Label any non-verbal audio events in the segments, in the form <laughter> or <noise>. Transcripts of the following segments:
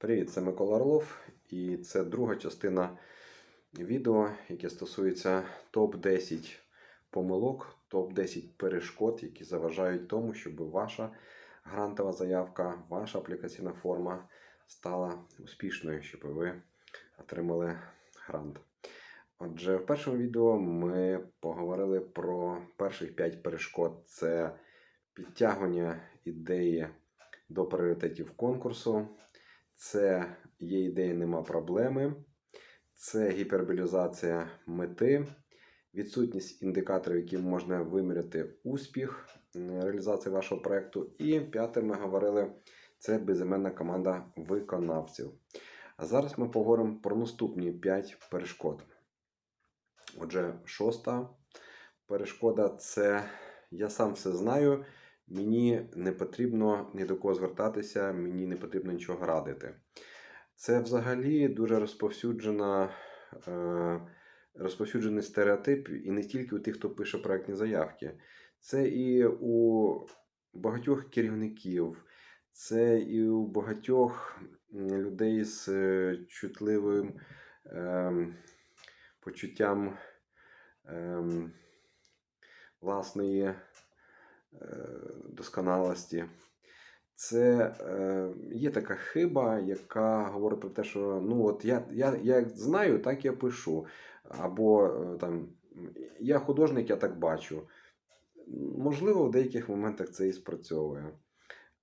Привіт, це Микола Орлов, і це друга частина відео, яке стосується топ-10 помилок, топ-10 перешкод, які заважають тому, щоб ваша грантова заявка, ваша аплікаційна форма стала успішною, щоб ви отримали грант. Отже, в першому відео ми поговорили про перших 5 перешкод: це підтягування ідеї до пріоритетів конкурсу. Це є ідея, нема проблеми, це гіперболізація мети, відсутність індикаторів, які можна виміряти успіх реалізації вашого проєкту. І п'яте, ми говорили, це безіменна команда виконавців. А зараз ми поговоримо про наступні 5 перешкод. Отже, шоста перешкода це я сам все знаю. Мені не потрібно ні до кого звертатися, мені не потрібно нічого радити. Це взагалі дуже розповсюджена, е, розповсюджений стереотип, і не тільки у тих, хто пише проектні заявки. Це і у багатьох керівників, це і у багатьох людей з е, чутливим ем, почуттям ем, власної е, досконалості. Це е, є така хиба, яка говорить про те, що ну от я, я, я знаю, так я пишу. Або е, там я художник, я так бачу. Можливо, в деяких моментах це і спрацьовує.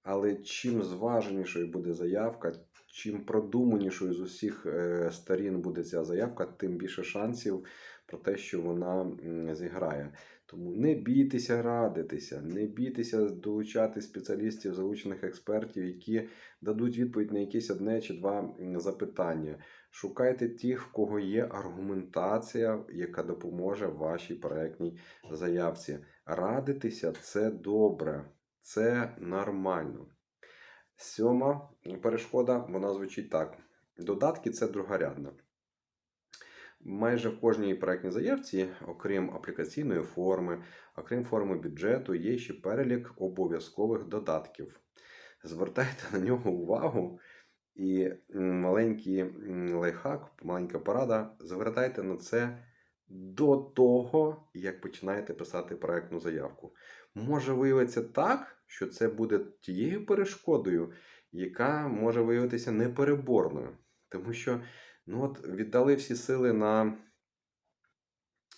Але чим зваженішою буде заявка, чим продуманішою з усіх е, сторін буде ця заявка, тим більше шансів про те, що вона зіграє. Тому не бійтеся радитися, не бійтеся долучати спеціалістів, залучених експертів, які дадуть відповідь на якесь одне чи два запитання. Шукайте тих, в кого є аргументація, яка допоможе вашій проектній заявці. Радитися це добре, це нормально. Сьома перешкода, вона звучить так. Додатки це другорядно. Майже в кожній проектній заявці, окрім аплікаційної форми, окрім форми бюджету, є ще перелік обов'язкових додатків. Звертайте на нього увагу і маленький лайфхак, маленька порада, звертайте на це до того, як починаєте писати проектну заявку. Може виявитися так, що це буде тією перешкодою, яка може виявитися непереборною. Тому що ну от, віддали всі сили на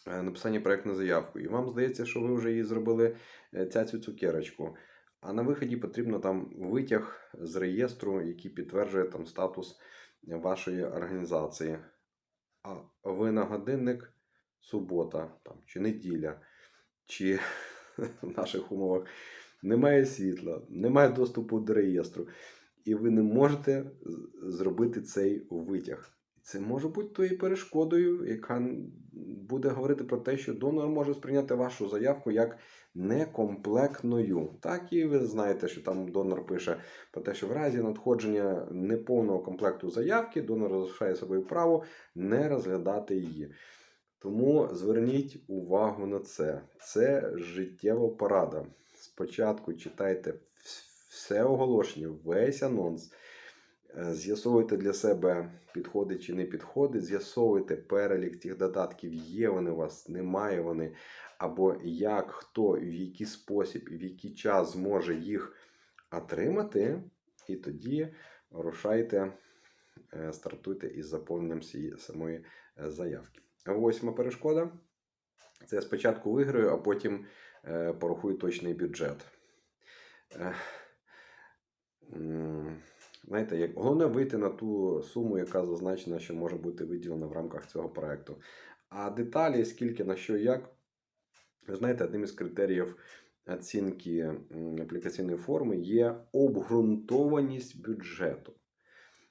е, написання проектної заявки, і вам здається, що ви вже її зробили е, цяцю цукерочку. А на виході потрібно там витяг з реєстру, який підтверджує там статус вашої організації. А ви на годинник субота там, чи неділя, чи <laughs> в наших умовах немає світла, немає доступу до реєстру, і ви не можете зробити цей витяг. Це може бути тою перешкодою, яка буде говорити про те, що донор може сприйняти вашу заявку як некомплектною. Так, і ви знаєте, що там донор пише про те, що в разі надходження неповного комплекту заявки донор залишає собою право не розглядати її. Тому зверніть увагу на це. Це життєва порада. Спочатку читайте все оголошення, весь анонс. Е, З'ясовуйте для себе, підходить чи не підходить. З'ясовуйте перелік тих додатків, є вони у вас, немає вони, або як, хто, в який спосіб в який час зможе їх отримати. І тоді рушайте, е, стартуйте із заповненням самої е, заявки. Восьма перешкода. Це я спочатку виграю, а потім порахую точний бюджет. Знаєте, як, головне вийти на ту суму, яка зазначена, що може бути виділена в рамках цього проекту. А деталі, скільки на що як, ви знаєте, одним із критеріїв оцінки аплікаційної форми є обґрунтованість бюджету.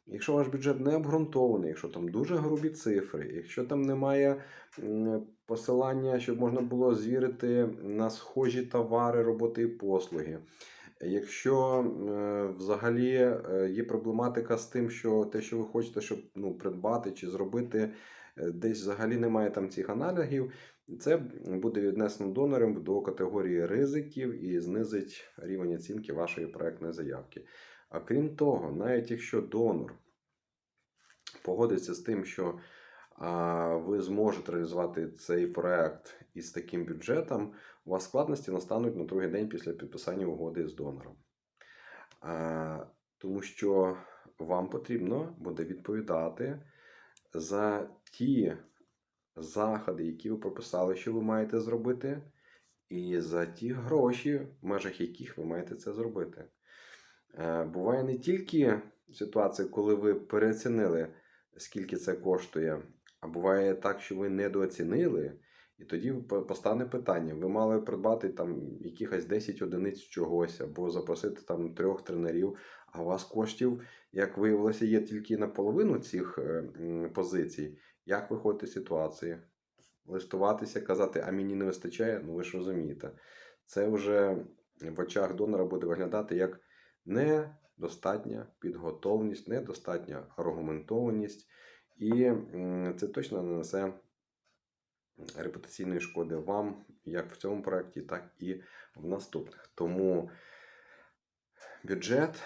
Якщо ваш бюджет не обґрунтований, якщо там дуже грубі цифри, якщо там немає посилання, щоб можна було звірити на схожі товари, роботи і послуги. Якщо е, взагалі е, є проблематика з тим, що те, що ви хочете, щоб ну, придбати чи зробити, е, десь взагалі немає там цих аналогів, це буде віднесено донором до категорії ризиків і знизить рівень оцінки вашої проектної заявки. А крім того, навіть якщо донор погодиться з тим, що ви зможете реалізувати цей проект із таким бюджетом, у вас складності настануть на другий день після підписання угоди з донором. Тому що вам потрібно буде відповідати за ті заходи, які ви прописали, що ви маєте зробити, і за ті гроші, в межах яких ви маєте це зробити. Е, Буває не тільки ситуація, коли ви переоцінили, скільки це коштує, а буває так, що ви недооцінили, і тоді постане питання: ви мали придбати там якихось 10 одиниць чогось, або запросити там трьох тренерів, а у вас коштів, як виявилося, є тільки на половину цих е, позицій. Як виходити з ситуації? Листуватися, казати, а мені не вистачає, ну ви ж розумієте. Це вже в очах донора буде виглядати як недостатня підготовленість, недостатня аргументованість, і це точно нанесе репутаційної шкоди вам, як в цьому проєкті, так і в наступних. Тому бюджет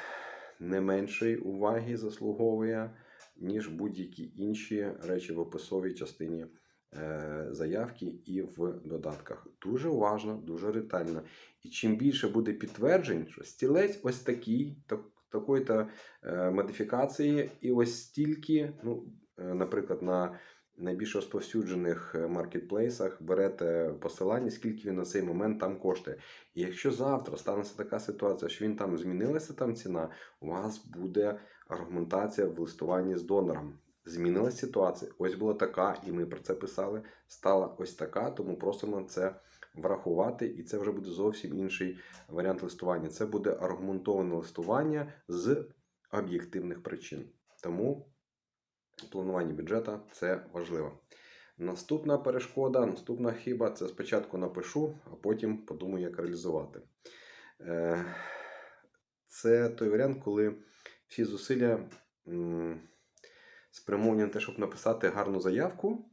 не меншої уваги заслуговує, ніж будь-які інші речі в описовій частині е, заявки і в додатках. Дуже уважно, дуже ретельно. І чим більше буде підтверджень, що стілець ось такий, так, такої-то е, модифікації, і ось стільки, ну, наприклад, на найбільш розповсюджених е, маркетплейсах берете посилання, скільки він на цей момент там коштує. І якщо завтра станеться така ситуація, що він там змінилася там ціна, у вас буде аргументація в листуванні з донором. Змінилася ситуація, ось була така, і ми про це писали. Стала ось така, тому просимо це врахувати, і це вже буде зовсім інший варіант листування. Це буде аргументоване листування з об'єктивних причин. Тому планування бюджету це важливо. Наступна перешкода, наступна хиба це спочатку напишу, а потім подумаю, як реалізувати. Е, Це той варіант, коли всі зусилля спрямовані на те, щоб написати гарну заявку,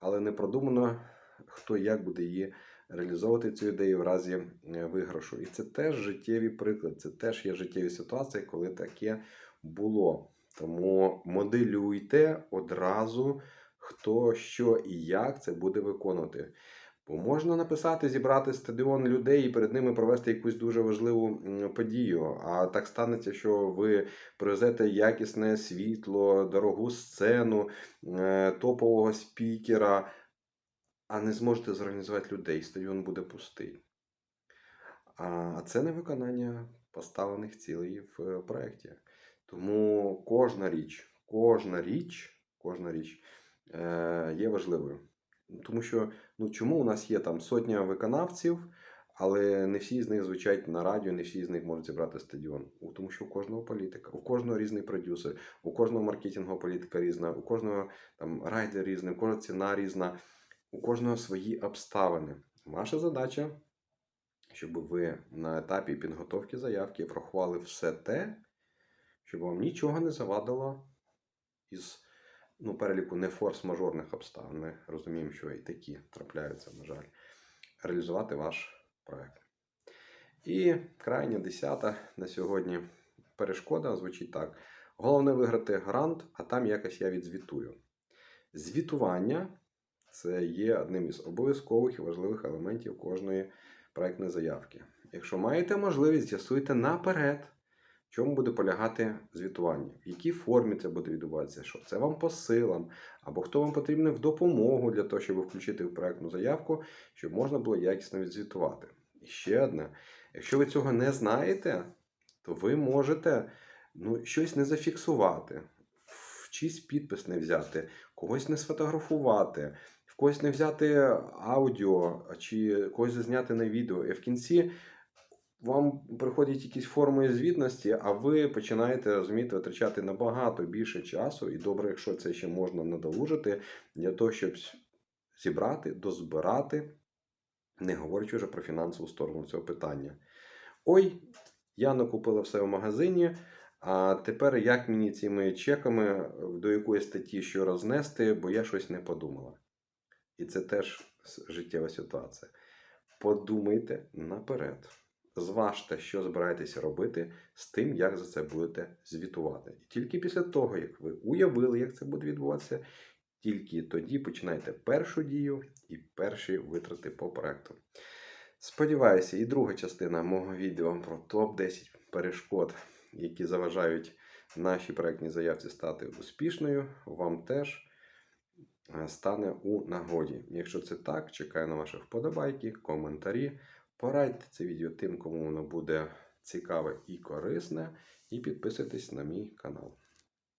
але не продумано, хто як буде її реалізовувати цю ідею в разі е, виграшу. І це теж життєвий приклад, це теж є життєві ситуації, коли таке було. Тому моделюйте одразу, хто що і як це буде виконувати. Бо можна написати, зібрати стадіон людей і перед ними провести якусь дуже важливу подію. А так станеться, що ви привезете якісне світло, дорогу сцену, е, топового спікера, а не зможете зорганізувати людей. Стадіон буде пустий. А це не виконання поставлених цілей в е, проєкті. Тому кожна річ, кожна річ, кожна річ е, є важливою. Тому що ну, чому у нас є там сотня виконавців, але не всі з них звучать на радіо, не всі з них можуть зібрати стадіон. Тому що у кожного політика, у кожного різний продюсер, у кожного маркетингового політика різна, у кожного там райдер різний, у кожного ціна різна, у кожного свої обставини. Ваша задача, щоб ви на етапі підготовки заявки врахували все те, щоб вам нічого не завадило із ну, переліку не форс-мажорних обставин. Ми розуміємо, що і такі трапляються, на жаль, реалізувати ваш проект. І крайня десята на сьогодні перешкода звучить так: головне виграти грант, а там якось я відзвітую. Звітування це є одним із обов'язкових і важливих елементів кожної проектної заявки. Якщо маєте можливість, з'ясуйте наперед, чому буде полягати звітування, в якій формі це буде відбуватися, що це вам по силам, або хто вам потрібен в допомогу для того, щоб включити в проектну заявку, щоб можна було якісно відзвітувати. І ще одне: якщо ви цього не знаєте, то ви можете ну, щось не зафіксувати, в чийсь підпис не взяти, когось не сфотографувати, когось не взяти аудіо, чи когось зазняти на відео. І в кінці вам приходять якісь форми звітності, а ви починаєте розумієте, витрачати набагато більше часу, і добре, якщо це ще можна надолужити, для того, щоб зібрати, дозбирати, не говорячи вже про фінансову сторону цього питання. Ой, я накупила все в магазині. А тепер як мені цими чеками до якої статті що рознести, бо я щось не подумала. І це теж життєва ситуація. Подумайте наперед. Зважте, що збираєтеся робити з тим, як за це будете звітувати. І тільки після того, як ви уявили, як це буде відбуватися, тільки тоді починайте першу дію і перші витрати по проекту. Сподіваюся, і друга частина мого відео про топ-10 перешкод, які заважають нашій проектній заявці стати успішною, вам теж е, стане у нагоді. Якщо це так, чекаю на ваші вподобайки, коментарі. Порадьте це відео тим, кому воно буде цікаве і корисне, і підписуйтесь на мій канал.